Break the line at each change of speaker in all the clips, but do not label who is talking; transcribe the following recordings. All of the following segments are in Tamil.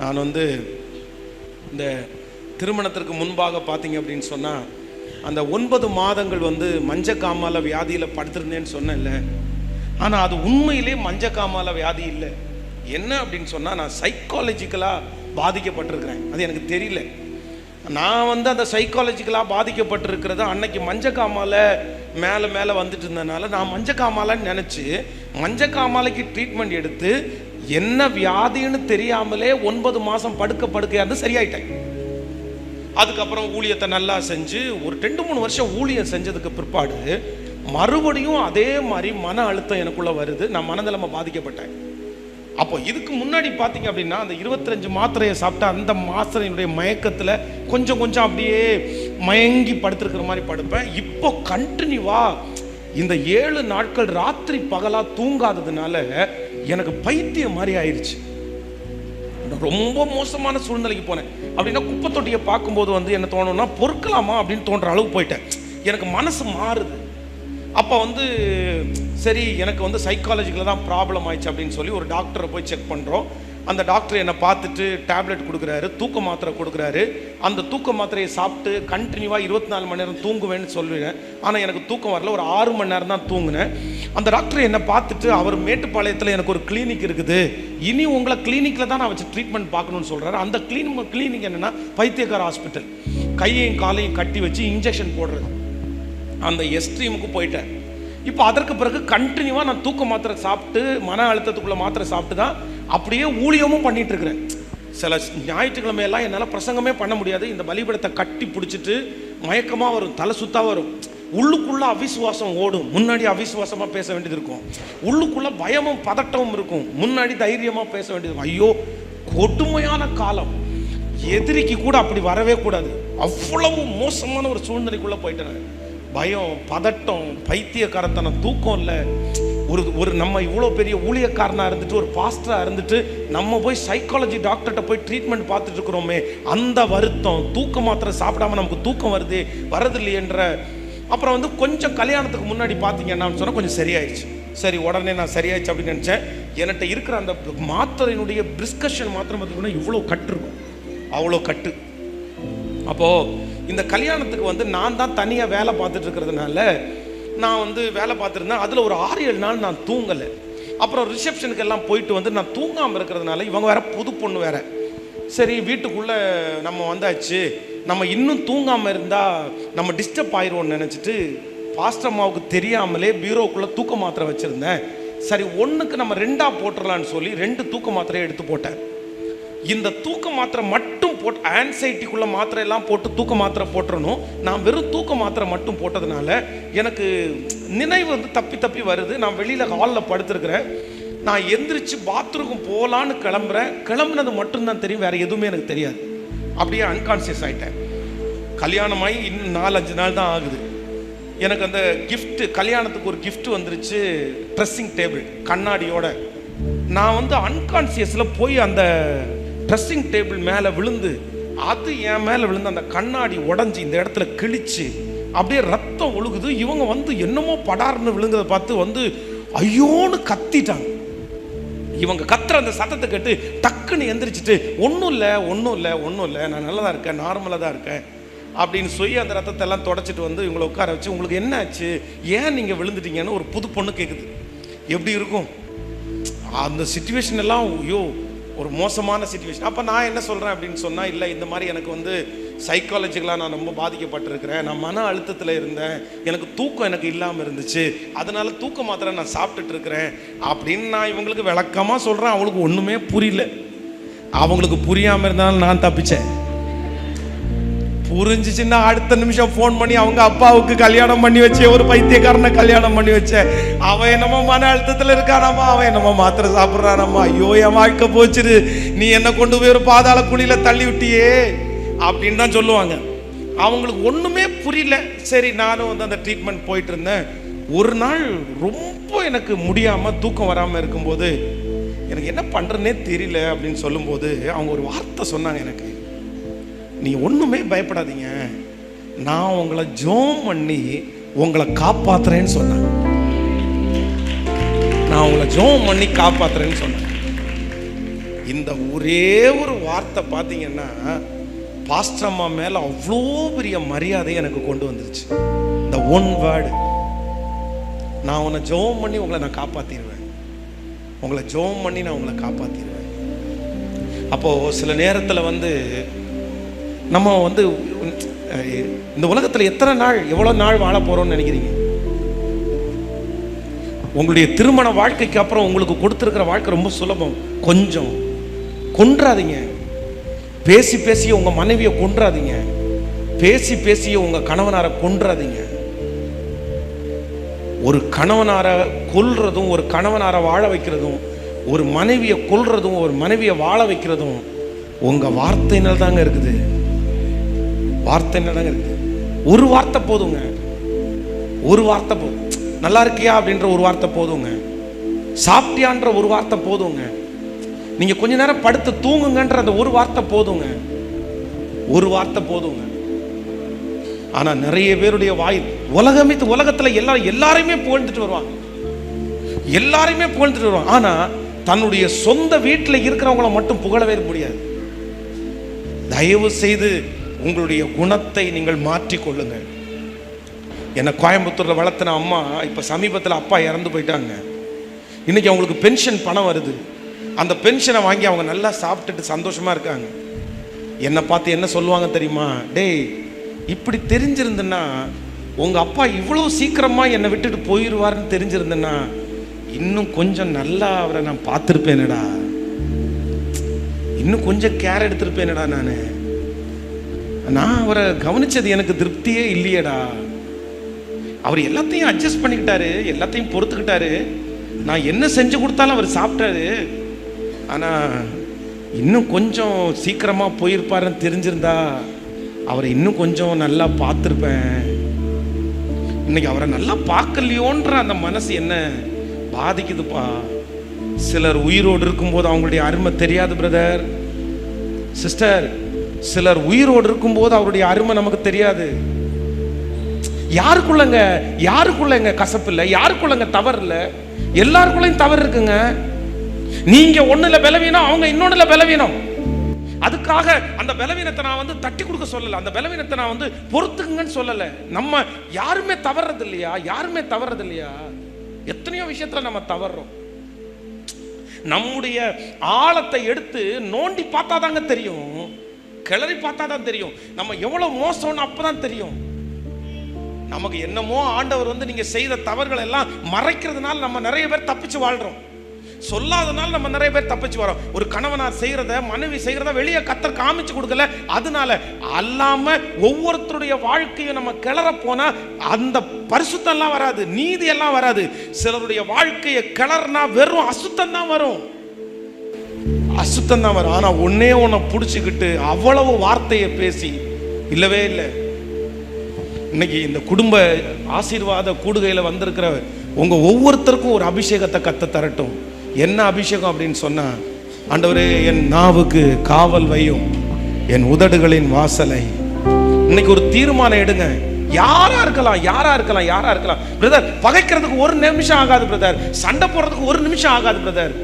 நான் வந்து இந்த திருமணத்திற்கு முன்பாக பார்த்தீங்க அப்படின்னு சொன்னால் அந்த ஒன்பது மாதங்கள் வந்து மஞ்சக்காமால வியாதியில் படுத்திருந்தேன்னு சொன்னேன்ல. ஆனால் அது உண்மையிலே மஞ்சக்காமால வியாதி இல்லை. என்ன அப்படின்னு சொன்னால் நான் சைக்காலஜிக்கலாக பாதிக்கப்பட்டிருக்கிறேன். அது எனக்கு தெரியல. நான் வந்து அந்த சைக்காலஜிக்கலாக பாதிக்கப்பட்டிருக்கிறது அன்னைக்கு மஞ்சக்காமால மேலே மேலே வந்துட்டு இருந்ததுனால நான் மஞ்சக்காமாலன்னு நினச்சி மஞ்சக்காமாலைக்கு ட்ரீட்மெண்ட் எடுத்து என்ன வியாதின்னு தெரியாமலே ஒன்பது மாதம் படுக்க படுக்கையாக இருந்து சரியாயிட்டேன். அதுக்கப்புறம் ஊழியத்தை நல்லா செஞ்சு ஒரு ரெண்டு மூணு வருஷம் ஊழியம் செஞ்சதுக்கு பிற்பாடு மறுபடியும் அதே மாதிரி மன அழுத்தம் எனக்குள்ள வருது. நான் மனநிலைமை பாதிக்கப்பட்டேன். அப்போ இதுக்கு முன்னாடி பார்த்தீங்க அப்படின்னா அந்த இருபத்தஞ்சு மாத்திரையை சாப்பிட்டா அந்த மாத்திரையினுடைய மயக்கத்தில் கொஞ்சம் கொஞ்சம் அப்படியே மயங்கி படுத்திருக்கிற மாதிரி படுப்பேன். இப்போ கண்டினியூவா இந்த ஏழு நாட்கள் ராத்திரி பகலாக தூங்காததுனால எனக்கு பைத்தியம் மாதிரி ஆயிடுச்சு ரொம்ப மோசமான சூழ்நிலைக்கு போனேன். அப்படின்னா குப்பை தொட்டியை பார்க்கும்போது வந்து என்ன தோணும்னா பொறுக்கலாமா அப்படின்னு தோன்ற அளவுக்கு போயிட்டேன். எனக்கு மனசு மாறுது. அப்போ வந்து சரி எனக்கு வந்து சைக்காலஜிக்கில் தான் ப்ராப்ளம் ஆயிடுச்சு அப்படின்னு சொல்லி ஒரு டாக்டரை போய் செக் பண்ணுறோம் அந்த டாக்டர் என்னை பார்த்துட்டு டேப்லெட் கொடுக்குறாரு தூக்க மாத்திரை கொடுக்குறாரு. அந்த தூக்க மாத்திரையை சாப்பிட்டு கண்டினியூவாக இருபத்தி நாலு மணி நேரம் தூங்குவேன்னு சொல்லுவேன். ஆனால் எனக்கு தூக்கம் வரல. ஒரு ஆறு மணி நேரம் தான் தூங்கினேன். அந்த டாக்டர் என்னை பார்த்துட்டு அவர் மேட்டுப்பாளையத்தில் எனக்கு ஒரு கிளினிக் இருக்குது. இனி உங்களை கிளினிக்கில் தான் நான் வச்சு ட்ரீட்மெண்ட் பார்க்கணும்னு சொல்கிறாரு அந்த கிளினிக் கிளினிக் என்னென்னா பைத்தியக்கார ஹாஸ்பிட்டல் கையையும் காலையும் கட்டி வச்சு இன்ஜெக்ஷன் போடுறது. அந்த எஸ்ட்ரீமுக்கு போயிட்டேன். இப்போ அதற்கு பிறகு கண்டினியூவாக நான் தூக்க மாத்திரை சாப்பிட்டு மன அழுத்தத்துக்குள்ள மாத்திரை சாப்பிட்டு தான் அப்படியே ஊழியமும் பண்ணிட்டு இருக்கிறேன் சில ஞாயிற்றுக்கிழமையெல்லாம் என்னால் பிரசங்கமே பண்ண முடியாது. இந்த பலிபடத்தை கட்டி பிடிச்சிட்டு மயக்கமாக வரும் தலை சுத்தா வரும். உள்ளுக்குள்ள அவிசுவாசம் ஓடும். முன்னாடி அவிசுவாசமாக பேச வேண்டியது இருக்கும். உள்ளுக்குள்ள பயமும் பதட்டமும் இருக்கும். முன்னாடி தைரியமாக பேச வேண்டியது ஐயோ கொடுமையான காலம். எதிரிக்கு கூட அப்படி வரவே கூடாது. அவ்வளவு மோசமான ஒரு சூழ்நிலைக்குள்ள போயிட்டேன். பயம் பதட்டம் பைத்தியக்காரத்தனம் தூக்கம் இல்லை. ஒரு ஒரு நம்ம இவ்வளோ பெரிய ஊழியக்காரனாக இருந்துட்டு ஒரு பாஸ்டராக இருந்துட்டு நம்ம போய் சைக்காலஜி டாக்டர்கிட்ட போய் ட்ரீட்மெண்ட் பார்த்துட்டு இருக்கிறோமே அந்த வருத்தம் தூக்க மாத்திரை சாப்பிடாம நமக்கு தூக்கம் வருது வரது இல்லையன்ற அப்புறம் வந்து கொஞ்சம் கல்யாணத்துக்கு முன்னாடி பார்த்தீங்கன்னா சொன்னால் கொஞ்சம் சரியாயிடுச்சு சரி உடனே நான் சரியாயிடுச்சு அப்படின்னு நினச்சேன். என்கிட்ட இருக்கிற அந்த மாத்திரையினுடைய பிரிஸ்கஷன் மாத்திரம் பார்த்தீங்கன்னா இவ்வளோ கட்டு இருக்கும். அவ்வளோ கட்டு. அப்போது இந்த கல்யாணத்துக்கு வந்து நான் தான் தனியாக வேலை பார்த்துட்டு இருக்கிறதுனால நான் வந்து வேலை பார்த்துருந்தேன். அதில் ஒரு ஆறு ஏழு நாள் நான் தூங்கலை. அப்புறம் ரிசப்ஷனுக்கு எல்லாம் போயிட்டு வந்து நான் தூங்காமல் இருக்கிறதுனால இவங்க வேற புது பொண்ணு வேற. சரி வீட்டுக்குள்ளே நம்ம வந்தாச்சு. நம்ம இன்னும் தூங்காமல் இருந்தால் நம்ம டிஸ்டர்ப் ஆயிடுவோம்னு நினச்சிட்டு பாஸ்டம்மாவுக்கு தெரியாமலே பீரோக்குள்ளே தூக்க மாத்திரை வச்சுருந்தேன். சரி ஒன்றுக்கு நம்ம ரெண்டாக போட்டுடலான்னு சொல்லி ரெண்டு தூக்க மாத்திரையை எடுத்து போட்டேன். இந்த தூக்க மாத்திரை மட்டும் போட்டு ஆன்சைட்டிக்குள்ளே மாத்திரை எல்லாம் போட்டு தூக்க மாத்திரை போட்டுறணும். நான் வெறும் தூக்க மாத்திரை மட்டும் போட்டதுனால எனக்கு நினைவு வந்து தப்பி தப்பி வருது. நான் வெளியில் ஹாலில் படுத்திருக்கிறேன். நான் எந்திரிச்சு பாத்ரூம் போகலான்னு கிளம்புறேன். கிளம்புனது மட்டும்தான் தெரியும். வேறு எதுவுமே எனக்கு தெரியாது. அப்படியே அன்கான்சியஸ் ஆகிட்டேன் கல்யாணமாகி இன்னும் நாலஞ்சு நாள் தான் ஆகுது. எனக்கு அந்த கிஃப்ட்டு கல்யாணத்துக்கு ஒரு கிஃப்ட் வந்துருச்சு. ட்ரெஸ்ஸிங் டேபிள் கண்ணாடியோட. நான் வந்து அன்கான்சியஸில் போய் அந்த ட்ரெஸ்ஸிங் டேபிள் மேலே விழுந்து அது என் மேலே விழுந்து அந்த கண்ணாடி உடஞ்சி இந்த இடத்துல கிழிச்சு அப்படியே ரத்தம் ஒழுகுது. இவங்க வந்து என்னமோ படார்னு விழுந்ததை பார்த்து வந்து ஐயோன்னு கத்திட்டாங்க. இவங்க கத்துற அந்த சத்தத்தை கேட்டு டக்குன்னு எந்திரிச்சிட்டு ஒன்றும் இல்லை ஒன்றும் இல்லை ஒன்றும் இல்லை நான் நல்லா தான் இருக்கேன் நார்மலாக தான் இருக்கேன். அப்படின்னு சொல்லி அந்த ரத்தத்தை எல்லாம் தொடச்சிட்டு வந்து இவங்களை உட்கார வச்சு உங்களுக்கு என்ன ஆச்சு? ஏன் நீங்கள் விழுந்துட்டீங்கன்னு ஒரு புது பொண்ணு கேட்குது எப்படி இருக்கும்? அந்த சுச்சுவேஷன் எல்லாம் ஐயோ ஒரு மோசமான சுச்சுவேஷன் அப்போ நான் என்ன சொல்கிறேன் அப்படின்னு சொன்னால் இல்லை இந்த மாதிரி எனக்கு வந்து சைக்காலஜிக்கலாக நான் ரொம்ப பாதிக்கப்பட்டிருக்கிறேன். நான் மன அழுத்தத்தில் இருந்தேன். எனக்கு தூக்கம் எனக்கு இல்லாமல் இருந்துச்சு. அதனால தூக்க மாத்திரை நான் சாப்பிட்டுட்டு இருக்கிறேன். அப்படின்னு நான் இவங்களுக்கு விளக்கமாக சொல்கிறேன் அவங்களுக்கு ஒன்றுமே புரியல. அவங்களுக்கு புரியாமல் இருந்தாலும் நான் தப்பிச்சேன். புரிஞ்சிச்சுன்னா அடுத்த நிமிஷம் ஃபோன் பண்ணி அவங்க அப்பாவுக்கு கல்யாணம் பண்ணி வச்சே ஒரு பைத்தியக்காரனை கல்யாணம் பண்ணி வச்சேன் அவன் என்னமோ மன அழுத்தத்தில் இருக்கானாமா? அவன் என்னமோ மாத்திரை சாப்பிட்றானாமா? ஐயோ என் வாழ்க்கை போச்சுரு. நீ என்ன கொண்டு போய் ஒரு பாதாள குழியில தள்ளி விட்டியே அப்படின்னு தான் சொல்லுவாங்க. அவங்களுக்கு ஒன்றுமே புரியல. சரி நானும் வந்து அந்த ட்ரீட்மெண்ட் போயிட்டு இருந்தேன். ஒரு நாள் ரொம்ப எனக்கு முடியாமல் தூக்கம் வராமல் இருக்கும்போது எனக்கு என்ன பண்ணுறேன்னே தெரியல அப்படின்னு சொல்லும்போது அவங்க ஒரு வார்த்தை சொன்னாங்க எனக்கு. நீ ஒன்றுமே பயப்படாதீங்க. நான் உங்களை ஜோம் பண்ணி உங்களை காப்பாத்துறேன்னு சொன்னேன். நான் உங்களை ஜோம் பண்ணி காப்பாத்துறேன்னு சொன்னேன். இந்த ஒரே ஒரு வார்த்தை பார்த்தீங்கன்னா பாஸ்டம்மா மேலே அவ்வளோ பெரிய மரியாதை எனக்கு கொண்டு வந்துருச்சு. இந்த ஒன் வேர்டு நான் உன்னை ஜோம் பண்ணி உங்களை நான் காப்பாற்றிடுவேன் உங்களை ஜோம் பண்ணி நான் உங்களை காப்பாற்றிடுவேன் அப்போது சில நேரத்தில் வந்து நம்ம வந்து இந்த உலகத்தில் எத்தனை நாள் எவ்வளோ நாள் வாழ போகிறோம்னு நினைக்கிறீங்க? உங்களுடைய திருமண வாழ்க்கைக்கு அப்புறம் உங்களுக்கு கொடுத்துருக்கிற வாழ்க்கை ரொம்ப சுலபம். கொஞ்சம் கொன்றாதீங்க. பேசி பேசி உங்கள் மனைவியை கொன்றாதீங்க. பேசி பேசி உங்கள் கணவனாரை கொன்றாதீங்க. ஒரு கணவனாரை கொல்றதும் ஒரு கணவனாரை வாழ வைக்கிறதும் ஒரு மனைவியை கொல்றதும் ஒரு மனைவியை வாழ வைக்கிறதும் உங்கள் வார்த்தையினால் தாங்க இருக்குது. வார்த்தை தாங்க இருக்குது ஒரு வார்த்தை போதுங்க. ஒரு வார்த்தை போதும் நல்லா இருக்கியா அப்படின்ற ஒரு வார்த்தை போதுங்க. சாப்பிட்டியான்ற ஒரு வார்த்தை போதுங்க. நீங்க கொஞ்ச நேரம் படுத்து தூங்குங்கன்ற அந்த ஒரு வார்த்தை போதுங்க. ஒரு வார்த்தை போதுங்க. ஆனா நிறைய பேருடைய வாய் உலகமே உலகத்துல எல்லாரும் எல்லாரையுமே புகழ்ந்துட்டு வருவாங்க. எல்லாரையுமே புகழ்ந்துட்டு வருவாங்க. ஆனா தன்னுடைய சொந்த வீட்டில் இருக்கிறவங்கள மட்டும் புகழவே முடியாது. தயவு செய்து உங்களுடைய குணத்தை நீங்கள் மாற்றிக்கொள்ளுங்கள் என்னை கோயம்புத்தூரில் வளர்த்தின அம்மா இப்போ சமீபத்தில் அப்பா இறந்து போயிட்டாங்க. இன்னைக்கு அவங்களுக்கு பென்ஷன் பணம் வருது. அந்த பென்ஷனை வாங்கி அவங்க நல்லா சாப்பிட்டுட்டு சந்தோஷமாக இருக்காங்க. என்னை பார்த்து என்ன சொல்லுவாங்க தெரியுமா? டேய் இப்படி தெரிஞ்சிருந்தேன்னா உங்கள் அப்பா இவ்வளோ சீக்கிரமாக என்னை விட்டுட்டு போயிடுவாருன்னு தெரிஞ்சிருந்தேன்னா இன்னும் கொஞ்சம் நல்லா அவரை நான் பார்த்துருப்பேனடா. இன்னும் கொஞ்சம் கேர் எடுத்திருப்பேனடா நான். நான் அவரை கவனிச்சது எனக்கு திருப்தியே இல்லையேடா. அவர் எல்லாத்தையும் அட்ஜஸ்ட் பண்ணிக்கிட்டாரு எல்லாத்தையும் பொறுத்துக்கிட்டாரு. நான் என்ன செஞ்சு கொடுத்தாலும் அவர் சாப்பிட்டாரு. ஆனால் இன்னும் கொஞ்சம் சீக்கிரமாக போயிருப்பாருன்னு தெரிஞ்சிருந்தா அவரை இன்னும் கொஞ்சம் நல்லா பார்த்துருப்பேன். இன்னைக்கு அவரை நல்லா பார்க்கலையோன்ற அந்த மனசு என்ன பாதிக்குதுப்பா. சிலர் உயிரோடு இருக்கும்போது அவங்களுடைய அருமை தெரியாது பிரதர் சிஸ்டர் சிலர் உயிரோடு இருக்கும்போது அவருடைய அருமை நமக்கு தெரியாது. யாருக்குள்ளங்க யாருக்குள்ளங்க கசப்பு இல்லை யாருக்குள்ளங்க தவறு இல்லை எல்லாருக்குள்ளயும் தவறு இருக்குங்க. நீங்க ஒண்ணுல பலவீனம் அவங்க இன்னொன்னுல பலவீனம். அதுக்காக அந்த பலவீனத்தை நான் வந்து தட்டி கொடுக்க சொல்லல. அந்த பலவீனத்தை நான் வந்து பொறுத்துக்குங்கன்னு சொல்லல. நம்ம யாருமே தவறது இல்லையா யாருமே தவறது இல்லையா எத்தனையோ விஷயத்துல நம்ம தவறுறோம் நம்முடைய ஆழத்தை எடுத்து நோண்டி பார்த்தா தாங்க தெரியும். கிளறி பார்த்தா தான் தெரியும். நம்ம எவ்வளவு மோசம்னு அப்பதான் தெரியும். நமக்கு என்னமோ ஆண்டவர் வந்து நீங்க செய்த தவறுகள் எல்லாம் மறைக்கிறதுனால நம்ம நிறைய பேர் தப்பிச்சு வாழ்றோம். சொல்லாதனால நம்ம நிறைய பேர் தப்பிச்சு வரோம். ஒரு கணவனார் செய்யறத மனைவி செய்யறத வெளியே கத்தர் காமிச்சு கொடுக்கல. அதனால அல்லாம ஒவ்வொருத்தருடைய வாழ்க்கையும் நம்ம கிளற போனா அந்த பரிசுத்தம் எல்லாம் வராது நீதி எல்லாம் வராது. சிலருடைய வாழ்க்கையை கிளறுனா வெறும் அசுத்தம் தான் வரும். அசுத்தம் தான் வரும். ஆனா ஒன்னே ஒன்ன பிடிச்சிக்கிட்டு அவ்வளவு வார்த்தையை பேசி இல்லவே இல்லை. இன்னைக்கு இந்த குடும்ப ஆசீர்வாத கூடுகையில் வந்திருக்கிற உங்கள் ஒவ்வொருத்தருக்கும் ஒரு அபிஷேகத்தை கத்த தரட்டும். என்ன அபிஷேகம் அப்படின்னு சொன்னால் ஆண்டவரே என் நாவுக்கு காவல் வையும் என் உதடுகளின் வாசலை. இன்னைக்கு ஒரு தீர்மானம் எடுங்க. யாரா இருக்கலாம் யாரா இருக்கலாம் யாரா இருக்கலாம். பிரதர் பகைக்கிறதுக்கு ஒரு நிமிஷம் ஆகாது பிரதர் சண்டை போடுறதுக்கு ஒரு நிமிஷம் ஆகாது பிரதர்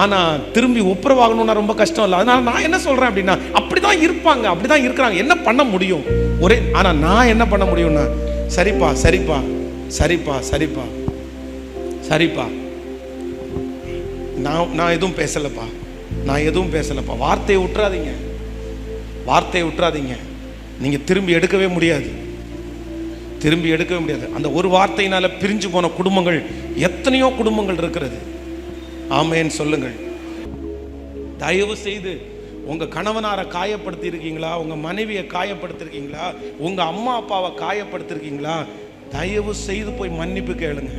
ஆனால் திரும்பி ஒப்புரவாகணும்னா ரொம்ப கஷ்டம் இல்லை. அதனால் நான் என்ன சொல்கிறேன் அப்படின்னா அப்படி தான் இருப்பாங்க அப்படிதான் இருக்கிறாங்க. என்ன பண்ண முடியும்? ஒரே ஆனால் நான் என்ன பண்ண முடியும்னா சரிப்பா சரிப்பா சரிப்பா சரிப்பா சரிப்பா. நான் நான் எதுவும் பேசலைப்பா. நான் எதுவும் பேசலைப்பா. வார்த்தையை விட்டுறாதீங்க. வார்த்தையை விட்டுறாதீங்க. நீங்கள் திரும்பி எடுக்கவே முடியாது. திரும்பி எடுக்கவே முடியாது. அந்த ஒரு வார்த்தையினால் பிரிஞ்சு போன குடும்பங்கள் எத்தனையோ குடும்பங்கள் இருக்கிறது. ஆமேன்னு சொல்லுங்கள். தயவு செய்து உங்கள் கணவனாரை காயப்படுத்தியிருக்கீங்களா? உங்கள் மனைவியை காயப்படுத்திருக்கீங்களா உங்கள் அம்மா அப்பாவை காயப்படுத்தியிருக்கீங்களா? தயவு செய்து போய் மன்னிப்பு கேளுங்க.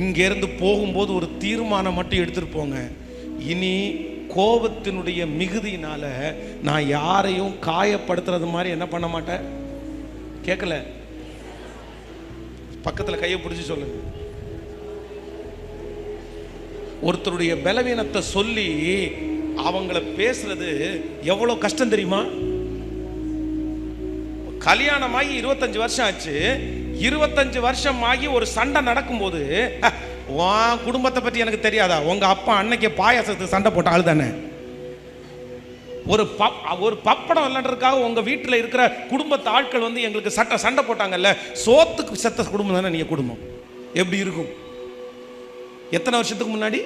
இங்கேருந்து போகும்போது ஒரு தீர்மானம் மட்டும் எடுத்துகிட்டு போங்க. இனி கோபத்தினுடைய மிகுதியினால் நான் யாரையும் காயப்படுத்துறது மாதிரி என்ன பண்ண மாட்டேன்? கேட்கல பக்கத்தில் கையை பிடிச்சி சொல்லுங்கள் ஒருத்தருடைய பலவீனத்தை சொல்லி அவங்கள பேசுறது எவ்வளோ கஷ்டம் தெரியுமா? கல்யாணமாகி இருபத்தஞ்சு வருஷம் ஆச்சு. இருபத்தஞ்சு வருஷம் ஆகி ஒரு சண்டை நடக்கும்போது உன் குடும்பத்தை பற்றி எனக்கு தெரியாதா? உங்கள் அப்பா அன்னைக்கு பாயாசத்துக்கு சண்டை போட்ட ஆள் தானே ஒரு பப் ஒரு பப்படம் இல்லைன்றதுக்காக உங்கள் வீட்டில் இருக்கிற குடும்பத்து ஆட்கள் வந்து எங்களுக்கு சட்டை சண்டை போட்டாங்கல்ல சோத்துக்கு செத்த குடும்பம் தானே நீங்கள் குடும்பம்? எப்படி இருக்கும்? எத்தனை வருஷத்துக்கு முன்னாடி?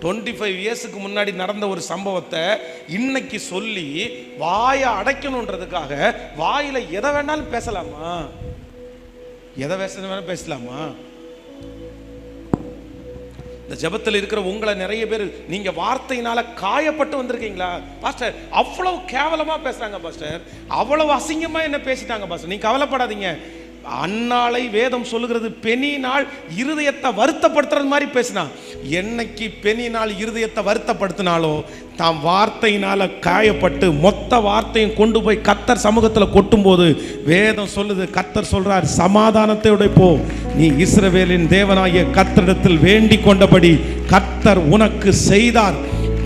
டுவெண்ட்டி ஃபைவ் இயர்ஸுக்கு முன்னாடி நடந்த ஒரு சம்பவத்தை இன்னைக்கு சொல்லி வாயை அடைக்கணுன்றதுக்காக வாயில் எதை வேணாலும் பேசலாமா? எதை பேச வேணாலும் பேசலாமா? இந்த ஜெபத்தில் இருக்கிற உங்களை நிறைய பேர் நீங்க வார்த்தையினால காயப்பட்டு வந்திருக்கீங்களா? பாஸ்டர் அவ்வளவு கேவலமா பேசுறாங்க பாஸ்டர். அவ்வளவு அசிங்கமா என்ன பேசிட்டாங்க பாஸ்டர். நீங்கள் கவலைப்படாதீங்க. அன்னாளை வேதம் சொல்லுகிறது. பெனி நாள் இருதயத்தை வருத்தப்படுத்துறது மாதிரி பேசினா என்னைக்கு பெனி நாள் இருதயத்தை வருத்தப்படுத்தினாலோ தாம் வார்த்தையினால காயப்பட்டு மொத்த வார்த்தையும் கொண்டு போய் கத்தர் சமூகத்தில் கொட்டும்போது வேதம் சொல்லுது. கத்தர் சொல்றார் சமாதானத்தை போ நீ இஸ்ரவேலின் தேவனாகிய கத்தரிடத்தில் வேண்டிக் கொண்டபடி கத்தர் உனக்கு செய்தார்.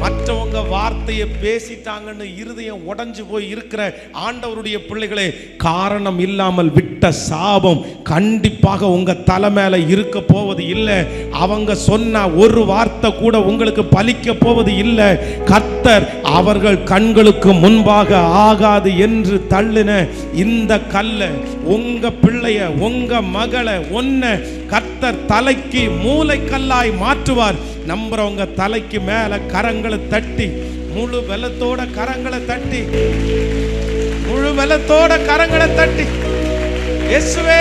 மற்றவங்க வார்த்தையை பேசிட்டாங்கன்னு இருதயம் உடஞ்சு போய் இருக்கிற ஆண்டவருடைய பிள்ளைகளே காரணம் இல்லாமல் விட்ட சாபம் கண்டிப்பாக உங்க தலை மேல இருக்க போவது இல்லை. அவங்க சொன்ன ஒரு வார்த்தை கூட உங்களுக்கு பலிக்க போவது இல்லை. கர்த்தர் அவர்கள் கண்களுக்கு முன்பாக ஆகாது என்று தள்ளின இந்த கல்லை உங்க பிள்ளைய உங்க மகளை ஒன்ன கர்த்தர் தலைக்கு மூளைக்கல்லாய் மாற்றுவார். நம்புறவங்க தலைக்கு மேல கரங்களை தட்டி முழு வெள்ளத்தோட கரங்களை தட்டி முழு வெள்ளத்தோட கரங்களை தட்டி இயேசுவே